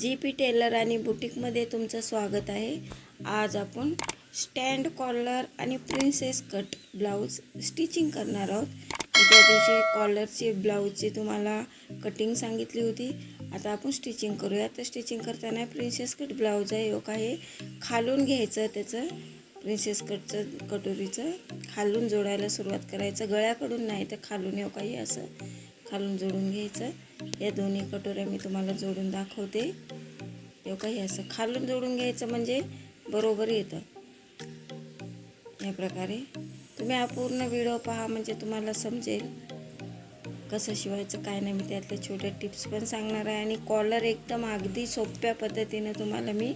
G P teller आणि बुटीकमध्ये तुमचं स्वागत आहे. आज आपण स्टँड कॉलर आणि प्रिन्सेस कट ब्लाऊज स्टिचिंग करणार आहोत. त्या दिवशी कॉलरची ब्लाऊजची तुम्हाला कटिंग सांगितली होती. आता आपण स्टिचिंग करूया. तर स्टिचिंग करताना प्रिन्सेस कट ब्लाऊज आहे योग आहे खालून घ्यायचं त्याचं प्रिन्सेस कटचं कटोरीचं खालून जोडायला सुरुवात करायचं. गळ्याकडून नाही तर खालून योग काही असं. खालून जोडून घ्यायचं. या दोन्ही कटोऱ्या मी तुम्हाला जोडून दाखवते. येऊ काही असं खालून जोडून घ्यायचं म्हणजे बरोबर येतं. या प्रकारे. तुम्ही हा पूर्ण व्हिडिओ पहा म्हणजे तुम्हाला समजेल कसं शिवायचं काय नाही. मी त्यातले छोटे टिप्स पण सांगणार आहे आणि कॉलर एकदम अगदी सोप्या पद्धतीनं तुम्हाला मी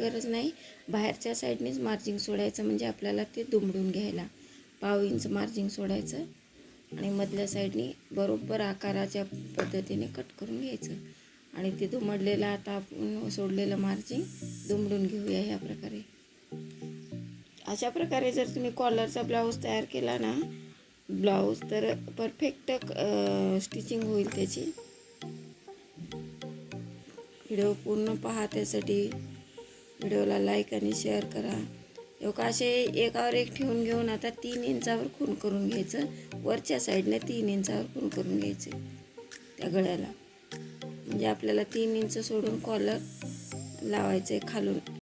गरज नाही. बाहेरच्या साईडनेच मार्जिंग सोडायचं म्हणजे आपल्याला ते दुमडून घ्यायला. पाव इंच मार्जिंग सोडायचं आणि मधल्या साईडने बरोबर आकाराच्या पद्धतीने कट करून घ्यायचं. आणि ते दुमडलेलं आता आपण सोडलेलं मार्जिंग दुमडून घेऊया ह्या प्रकारे. अशा प्रकारे जर तुम्ही कॉलरचा ब्लाऊज तयार केला ना ब्लाऊज तर परफेक्ट स्टिचिंग होईल त्याची. व्हिडिओ पूर्ण पहा त्यासाठी व्हिडिओला लाईक आणि शेअर करा. एवढं असे एकावर एक ठेवून घेऊन आता तीन इंचावर खून करून घ्यायचं. वरच्या साईडने तीन इंचावर खून करून घ्यायचे त्या गळ्याला. म्हणजे आपल्याला तीन इंच सोडून कॉलर लावायचं आहे खालून.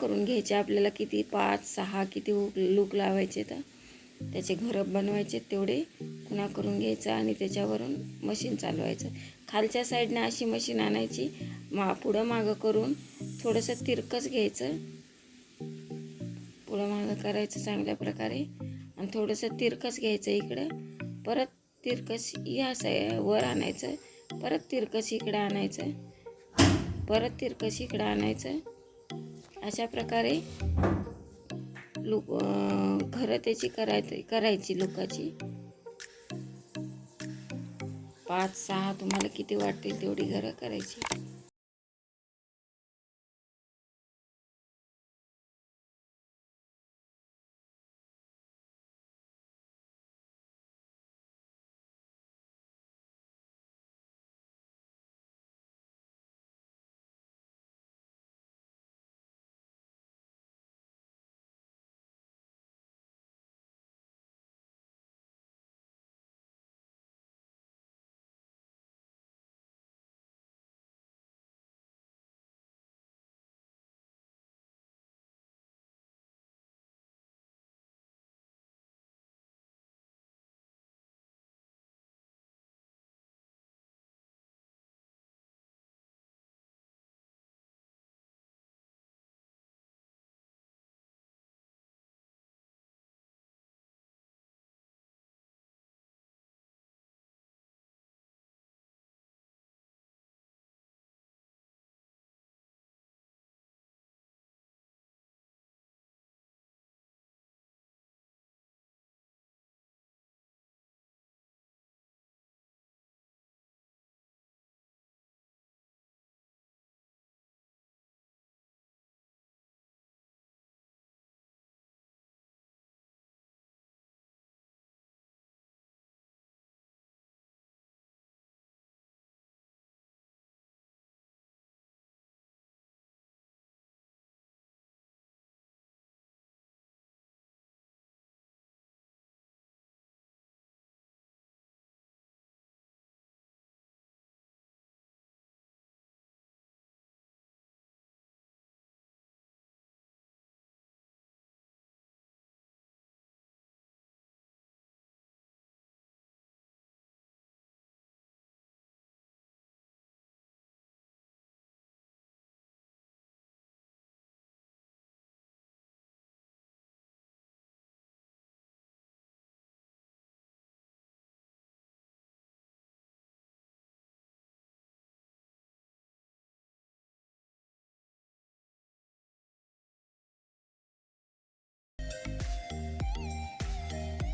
करून घ्यायचे आपल्याला किती पाच सहा किती लूक लावायचे तर त्याचे घरं बनवायचे तेवढे पुन्हा करून घ्यायचं आणि त्याच्यावरून मशीन चालवायचं. खालच्या साईडने अशी मशीन आणायची मा पुढं मागं करून थोडंसं तिरकस घ्यायचं. पुढं मागं करायचं चांगल्या प्रकारे आणि थोडंसं तिरकस घ्यायचं इकडं. परत तिरकस या साय वर आणायचं परत तिरकस इकडं आणायचं परत तिरकस इकडं आणायचं. अशा प्रकारे लुक घरं त्याची करायची करायची लोकाची. पाच सहा तुम्हाला किती वाटतील तेवढी घरं करायची.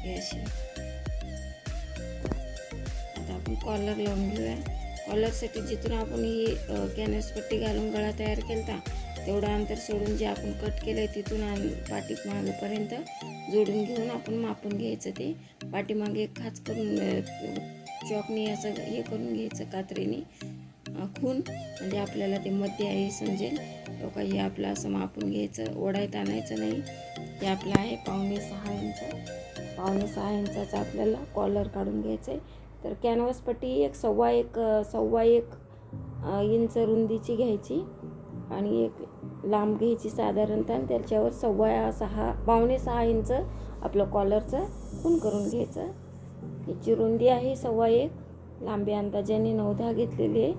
हे अशी आता आपण कॉलर लावून घेऊया कॉलरसाठी जिथून आपण ही कॅनव्हस पट्टी घालून गळा तयार केला तेवढं अंतर सोडून जे आपण कट केलं आहे तिथून आण मागेपर्यंत जोडून घेऊन आपण मापून घ्यायचं ते. पाठीमागे एक खाच करून चॉकनी असं हे करून घ्यायचं कात्रीने. खून म्हणजे आपल्याला ते मध्य आहे समजेल. तो काही आपलं असं मापून घ्यायचं ओढायत आणायचं नाही. ते आपलं आहे पावणे सहा इंच. पावणे सहा इंचाचा आपल्याला कॉलर काढून घ्यायचं आहे. तर कॅनव्हस पट्टी एक सव्वा एक सव्वा एक इंच रुंदीची घ्यायची आणि एक लांब घ्यायची साधारणतः. आणि त्याच्यावर सव्वा सहा पावणे सहा इंच आपलं कॉलरचं खून करून घ्यायचं. याची रुंदी आहे सव्वा एक लांबी अंदाजाने नऊ दहा घेतलेली आहे.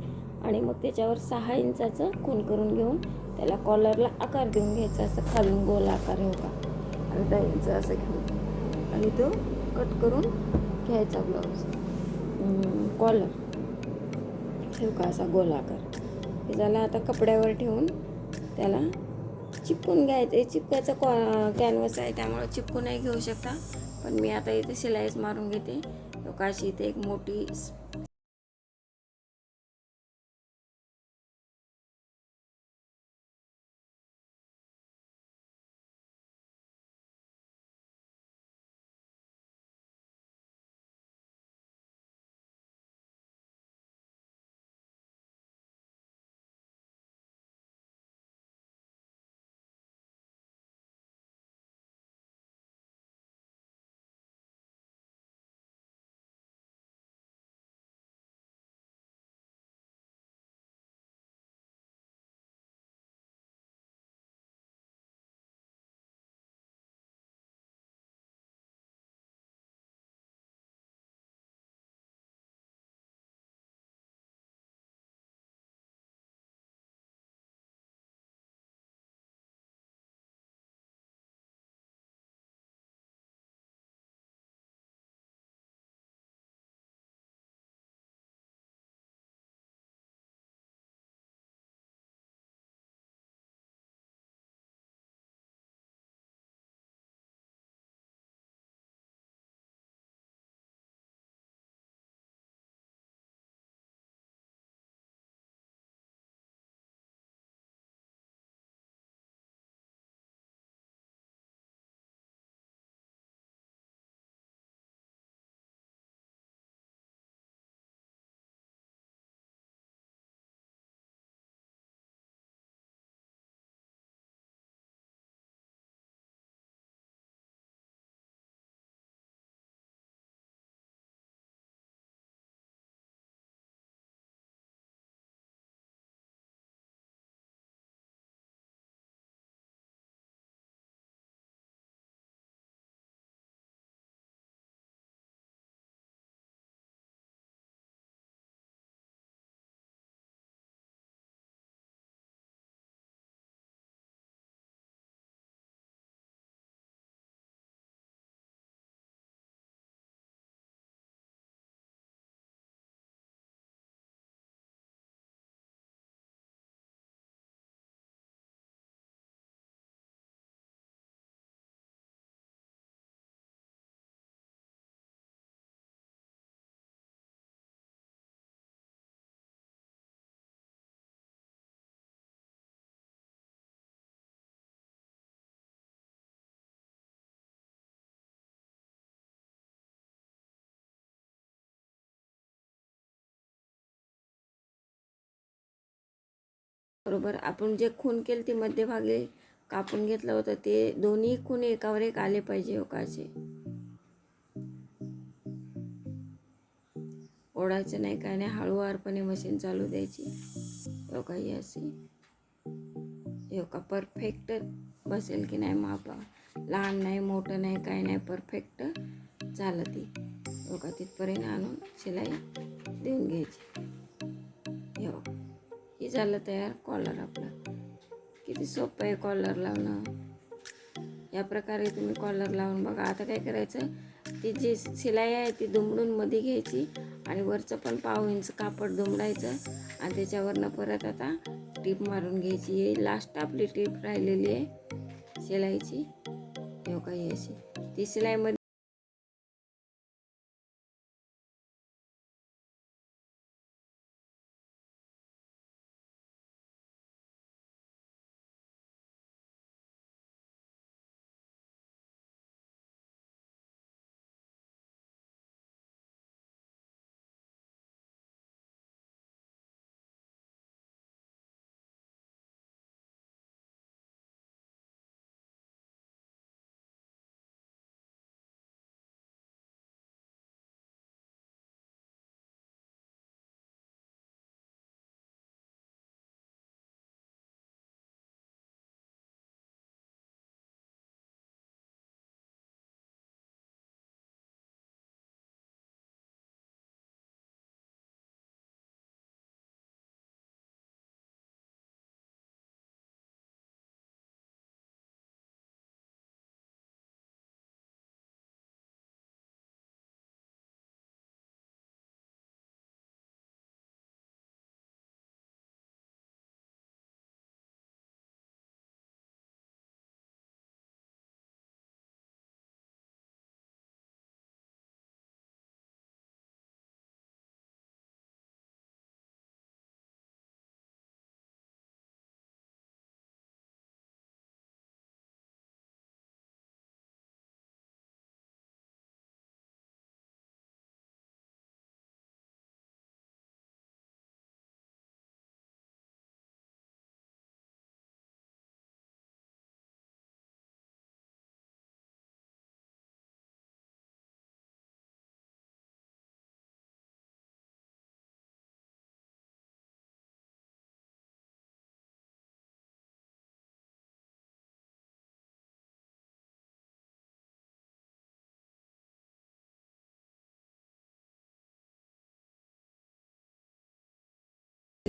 आणि मग त्याच्यावर सहा इंचाचं खून करून घेऊन त्याला कॉलरला आकार देऊन घ्यायचा असं खालून गोल आकार होता अर्धा इंच असं घेऊन. आणि तो कट करून घ्यायचा ब्लाऊज कॉलर ठेव का असा गोलाकार हे झाला आता कपड्यावर ठेवून त्याला चिपकून घ्यायचं. चिपकायचं कॉ कॅनव्हस आहे त्यामुळं चिपकून नाही घेऊ शकता. पण मी आता इथे शिलाईच मारून घेते. काशी इथे एक मोठी बरोबर. आपण जे खून केलं ते मध्यभागी कापून घेतलं होतं ते दोन्ही खून एकावर एक आले पाहिजे हो ओकाचे ओढायचं नाही काय नाही हळूवारपणे मशीन चालू द्यायची. योगा का ही परफेक्ट हो बसेल की नाही मापा? लहान नाही मोठं नाही काय नाही परफेक्ट चालत ती हो तिथपर्यंत आणून शिलाई देऊन घ्यायची. हो. हे झालं तयार? कॉलर आपला. किती सोपं आहे कॉलर लावणं. या प्रकारे तुम्ही कॉलर लावून बघा. आता काय करायचं ती जी शिलाई आहे ती दुमडून मध्ये घ्यायची आणि वरचं पण पाव इंच कापड दुमडायचं आणि त्याच्यावरनं परत आता टीप मारून घ्यायची. ही लास्ट आपली टीप राहिलेली आहे शिलाईची. हो काही अशी. ती शिलाईमध्ये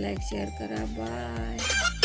लाईक शेअर करा बाय